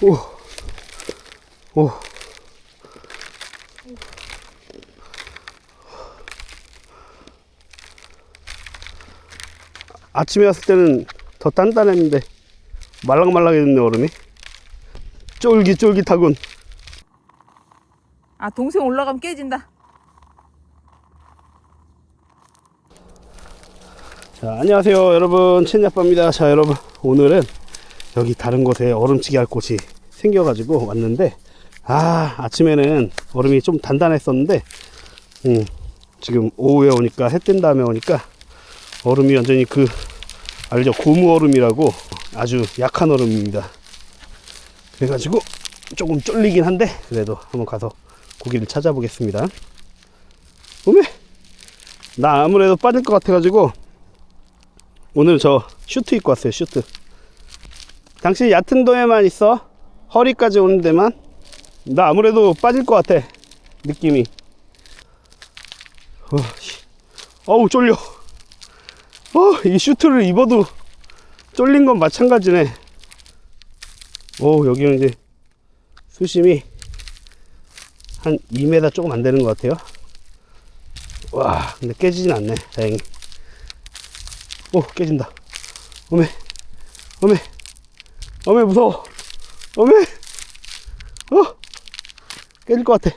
오. 오. 아침에 왔을 때는 더 단단했는데 말랑말랑해졌네 얼음이 쫄깃쫄깃하군 아 동생 올라가면 깨진다. 자 안녕하세요 여러분 첸야빠입니다 자 여러분 오늘은 여기 다른 곳에 얼음치기 할 곳이 생겨가지고 왔는데 아 아침에는 얼음이 좀 단단했었는데 음, 지금 오후에 오니까 해 뜬 다음에 오니까 얼음이 완전히 그 알죠? 고무 얼음이라고 아주 약한 얼음입니다. 그래가지고 조금 쫄리긴 한데 그래도 한번 가서 고기를 찾아보겠습니다. 오메! 나 아무래도 빠질 것 같아가지고 오늘 저 슈트 입고 왔어요 슈트 당신 얕은 도에만 있어 허리까지 오는 데만 나 아무래도 빠질 것 같아 느낌이. 어, 씨. 어우 쫄려. 어, 이 슈트를 입어도 쫄린 건 마찬가지네. 오 여기는 이제 수심이 한 2m 조금 안 되는 것 같아요. 와 근데 깨지진 않네 다행히. 오 깨진다. 어메 어메 어메 무서워. 어메. 어. 깨질 것 같아.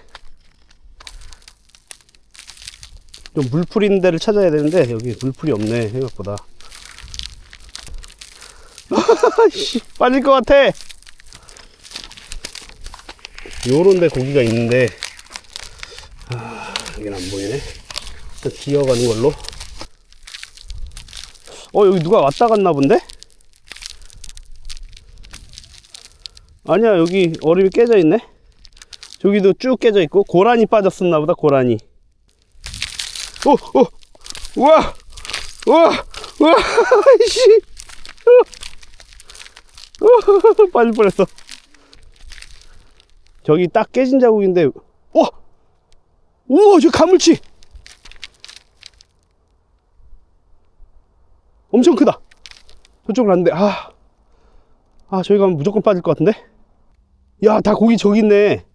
좀 물풀 있는 데를 찾아야 되는데 여기 물풀이 없네 생각보다. 씨, 빠질 것 같아. 요런 데 고기가 있는데 아, 여긴 안 보이네. 기어가는 걸로. 어 여기 누가 왔다 갔나 본데? 아니야 여기 얼음이 깨져 있네 저기도 쭉 깨져 있고 고라니 빠졌었나 보다 고라니 오! 오! 우와! 우와! 우와! 씨! 어. 어, 빠질 뻔했어 저기 딱 깨진 자국인데 와! 우와 저 가물치 엄청 크다. 저쪽으로 갔는데, 아, 아, 저기 가면 무조건 빠질 것 같은데? 야, 다 고기 저기 있네.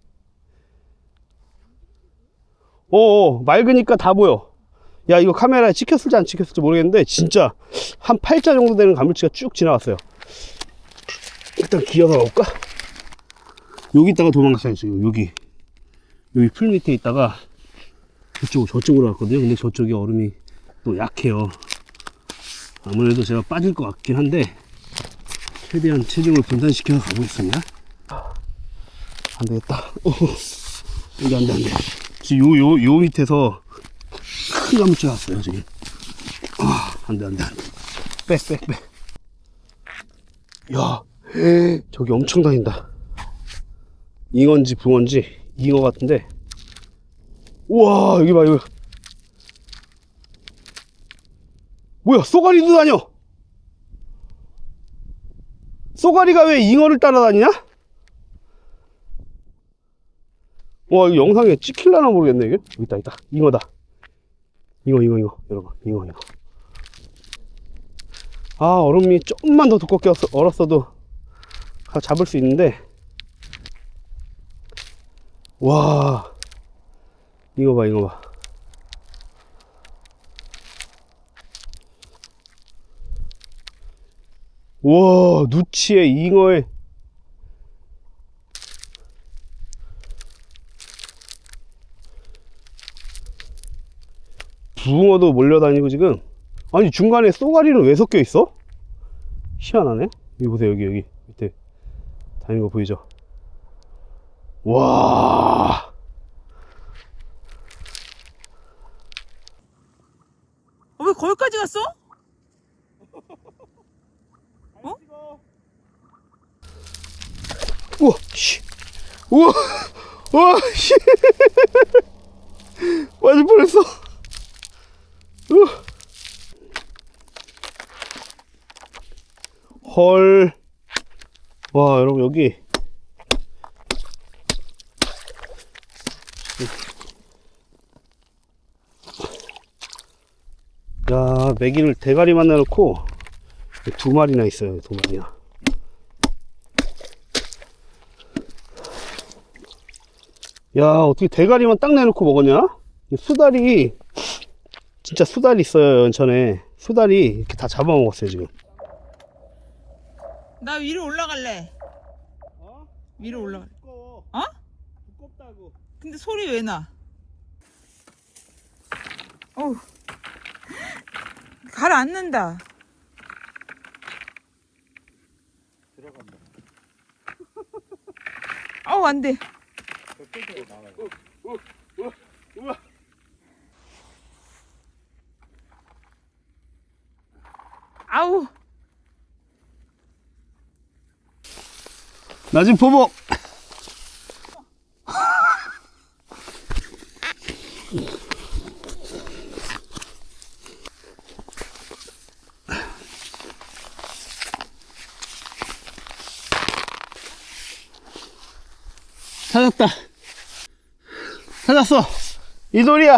어, 맑으니까 다 보여. 야, 이거 카메라에 찍혔을지 안 찍혔을지 모르겠는데, 진짜 한 8자 정도 되는 가물치가 쭉 지나갔어요. 일단 기어가 볼까? 여기 있다가 도망갔어요, 지금. 여기. 여기 풀 밑에 있다가 저쪽, 저쪽으로 갔거든요. 근데 저쪽이 얼음이 또 약해요. 아무래도 제가 빠질 것 같긴 한데 최대한 체중을 분산시켜서 가보겠습니다 안 되겠다. 오, 여기 안돼 안 돼. 지금 요, 요, 요 밑에서 큰 가물치 왔어요 지금. 아, 안 돼 안 돼. 안돼 빽빽빽 야 헤, 저기 엄청 다닌다. 잉어인지 붕어인지 잉어 같은데. 우와 여기 봐 여기. 뭐야 쏘가리도 다녀! 쏘가리가 왜 잉어를 따라다니냐? 와 이거 영상에 찍힐라나 모르겠네 이게? 여기 있다 있다. 잉어다. 잉어 잉어 잉어. 여러분 잉어 잉어. 아 얼음이 조금만 더 두껍게 얼었- 얼었어도 가- 잡을 수 있는데. 와. 잉어 봐 잉어 봐. 우와 누치에 잉어에 붕어도 몰려다니고 지금 아니 중간에 쏘가리는 왜 섞여 있어? 희한하네 여기 보세요 여기 여기 밑에 다니는 거 보이죠 와 어, 왜 거기까지 갔어? 우와, 씨. 우와, 우와, 씨. 맞을 뻔했어. 우와. 헐. 와, 여러분, 여기. 야, 메기를 대가리만 내놓고 두 마리나 있어요, 두 마리나. 야, 어떻게 대가리만 딱 내놓고 먹었냐? 이 수달이, 진짜 수달이 있어요, 연천에. 수달이 이렇게 다 잡아먹었어요, 지금. 나 위로 올라갈래. 어? 위로. 두꺼워. 어? 두껍다고. 근데 소리 왜 나? 어우. 가라앉는다. 들어간다. 어우, 안 돼. 우와. 아우. 낮은 포복. 찾았다. 찾았어. 이 돌이야.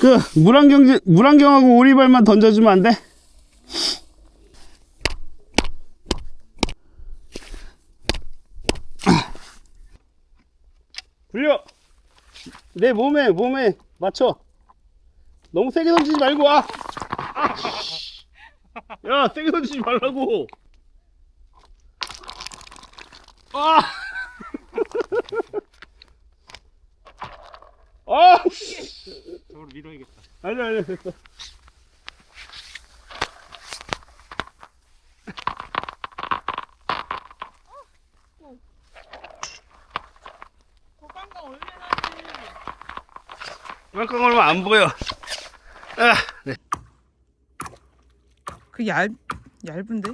그 물안경 물안경하고 오리발만 던져주면 안 돼? 굴려. 내 몸에 몸에 맞춰. 너무 세게 던지지 말고 와. 아, 씨. 야, 세게 던지지 말라고. 아. 아. 씨. 저걸 밀어야겠다. 아니 아니 됐어. 깜깜 얼마나 깜깜 얼마 안 보여. 아, 네. 그 얇, 얇은데?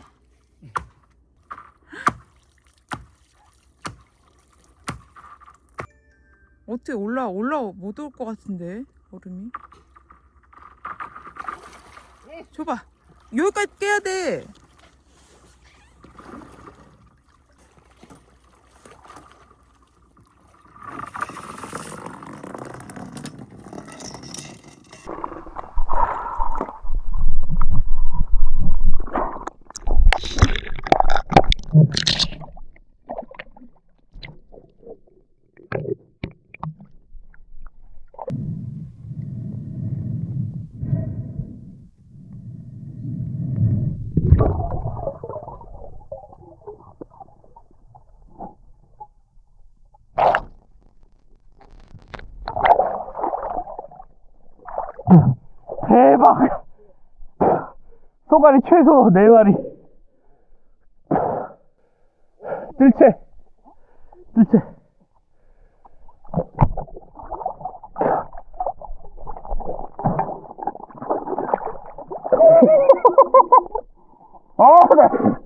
어떻게 올라, 올라 못 올 것 같은데, 얼음이? 줘봐. 여기까지 깨야 돼. 대박. 소갈이 최소 4마리. 들채. 들채. 어, 네.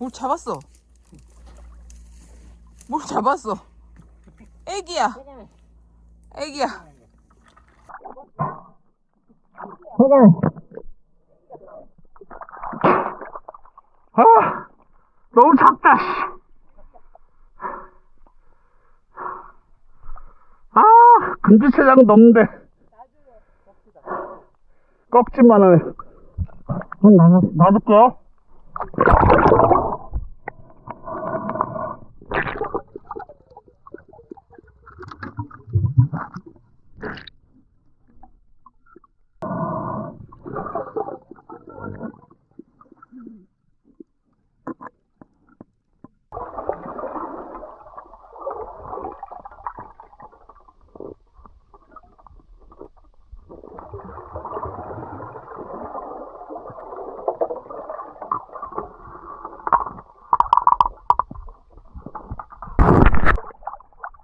뭘 잡았어? 뭘 잡았어? 애기야. 애기야. 아, 너무 작다, 씨. 아, 금지체장은 넘는데. 꺾지만 하네. 그럼 놔, 놔둘게요.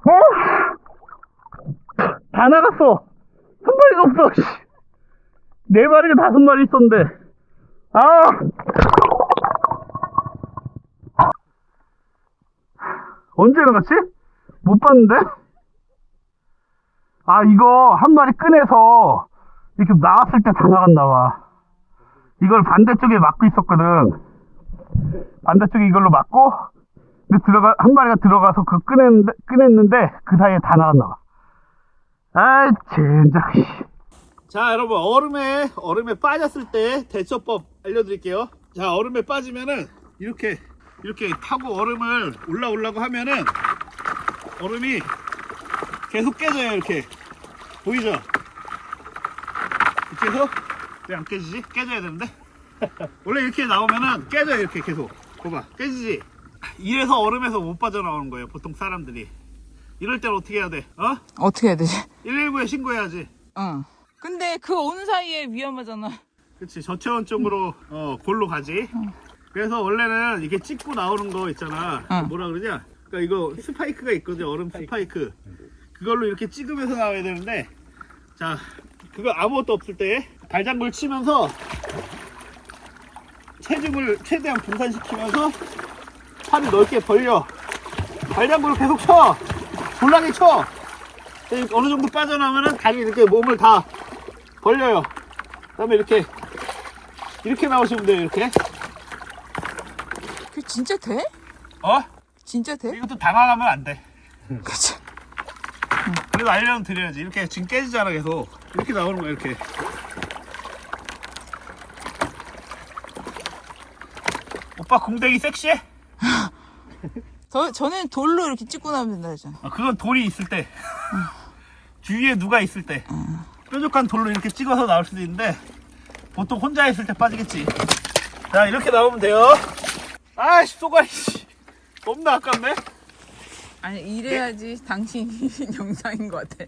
어? 다 나갔어. 한 마리가 없어. 씨. 네 마리가 다섯 마리 있었는데. 아! 언제 나갔지? 못 봤는데? 아, 이거 한 마리 꺼내서 이렇게 나왔을 때 다 나갔나 봐. 이걸 반대쪽에 막고 있었거든. 반대쪽에 이걸로 막고, 근데 들어가, 한 마리가 들어가서 그 꺼냈는데, 꺼냈는데, 그 사이에 다 나갔나 봐. 아이, 젠장, 씨. 자, 여러분, 얼음에, 얼음에 빠졌을 때 대처법 알려드릴게요. 자, 얼음에 빠지면은, 이렇게, 이렇게 타고 얼음을 올라오려고 하면은, 얼음이 계속 깨져요, 이렇게. 보이죠? 이렇게 해서, 왜 안 깨지지? 깨져야 되는데? 원래 이렇게 나오면은 깨져요, 이렇게 계속. 봐봐, 깨지지? 이래서 얼음에서 못 빠져나오는 거예요, 보통 사람들이. 이럴 땐 어떻게 해야 돼? 어? 어떻게 해야 되지? 119에 신고해야지. 응. 근데 그 오는 사이에 위험하잖아. 그치 저체온 쪽으로 어 골로 가지 그래서 원래는 이게 찍고 나오는 거 있잖아 응. 뭐라 그러냐 그러니까 이거 스파이크가 있거든 얼음 스파이크 그걸로 이렇게 찍으면서 나와야 되는데 자 그거 아무것도 없을 때 발장구를 치면서 체중을 최대한 분산시키면서 팔을 넓게 벌려 발장구를 계속 쳐 졸라게 쳐 어느 정도 빠져나오면은 다리 이렇게 몸을 다 벌려요 그 다음에 이렇게 이렇게 나오시면 돼요 이렇게 그 진짜 돼? 어? 진짜 돼? 이것도 당황하면 안 돼 그치. 그래도 알려면 드려야지 이렇게 지금 깨지잖아 계속 이렇게 나오는 거야 이렇게 오빠 궁뎅이 섹시해? 저, 저는 돌로 이렇게 찍고 나면 된다 했잖아. 아, 그건 돌이 있을 때. 주위에 누가 있을 때. 뾰족한 돌로 이렇게 찍어서 나올 수도 있는데 보통 혼자 있을 때 빠지겠지. 자 이렇게 나오면 돼요. 아씨 쏘가리 씨. 너무나 아깝네. 아니, 이래야지 당신 영상인 것 같아.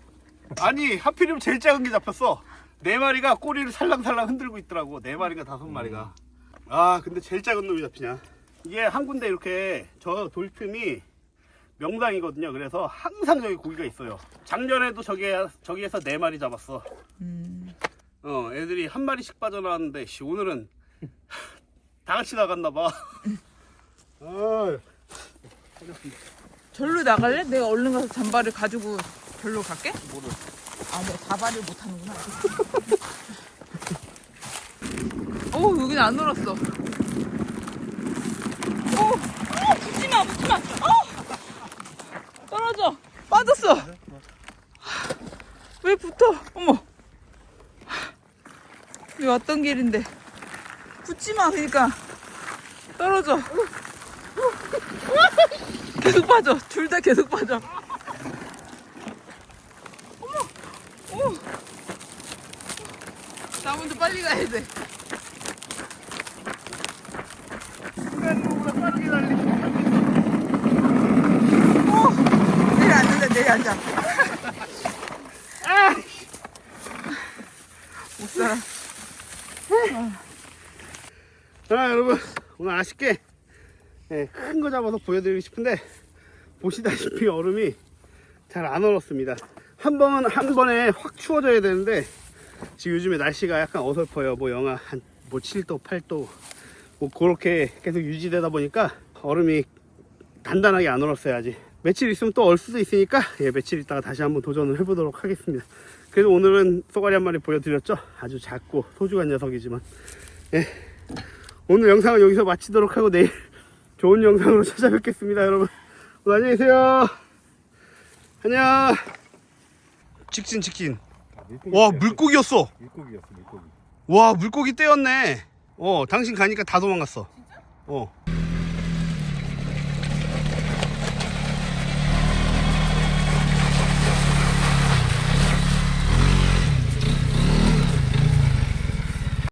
아니 하필이면 제일 작은 게 잡혔어. 네 마리가 꼬리를 살랑살랑 흔들고 있더라고. 네 마리가 다섯 마리가. 아 근데 제일 작은 놈이 잡히냐 이게 한 군데 이렇게 저 돌틈이 명당이거든요 그래서 항상 저기 고기가 있어요 작년에도 저기, 저기에서 네 마리 잡았어 음. 어 애들이 한 마리씩 빠져나왔는데 씨 오늘은 다 같이 나갔나봐 아 절로 나갈래? 내가 얼른 가서 잠바를 가지고 절로 갈게? 뭐를 아, 내가 자바를 못 하는구나. 오, 여긴 안 얼었어. 오, 오, 붙지 마, 붙지 마. 어! 떨어져. 빠졌어. 왜 붙어? 어머. 여기 왔던 길인데. 붙지 마, 그러니까. 떨어져. 계속 빠져. 둘 다 계속 빠져. 어머. 나 먼저 빨리 가야 돼. 순간적으로 빠르게 달리고 오! 내려 앉는다, 내려 앉아. 아! 못 살아. 자 여러분. 오늘 아쉽게 예, 큰거 잡아서 보여드리고 싶은데 보시다시피 얼음이 잘 안 얼었습니다. 한번한 번에 확 추워져야 되는데 지금 요즘에 날씨가 약간 어설퍼요. 뭐 영하 한 뭐 7도 8도. 뭐 그렇게 계속 유지되다 보니까 얼음이 단단하게 안 얼었어요 아직. 며칠 있으면 또 얼 수도 있으니까 예, 며칠 있다가 다시 한번 도전을 해보도록 하겠습니다 그래서 오늘은 쏘가리 한 마리 보여드렸죠? 아주 작고 소중한 녀석이지만. 예, 오늘 영상은 여기서 마치도록 하고 내일 좋은 영상으로 찾아뵙겠습니다 여러분. 오늘 안녕히 계세요. 안녕. 직진 직진. 와 물고기였어. 물고기였어 물고기. 와 물고기 떼었네. 어 당신 가니까 다 도망갔어. 어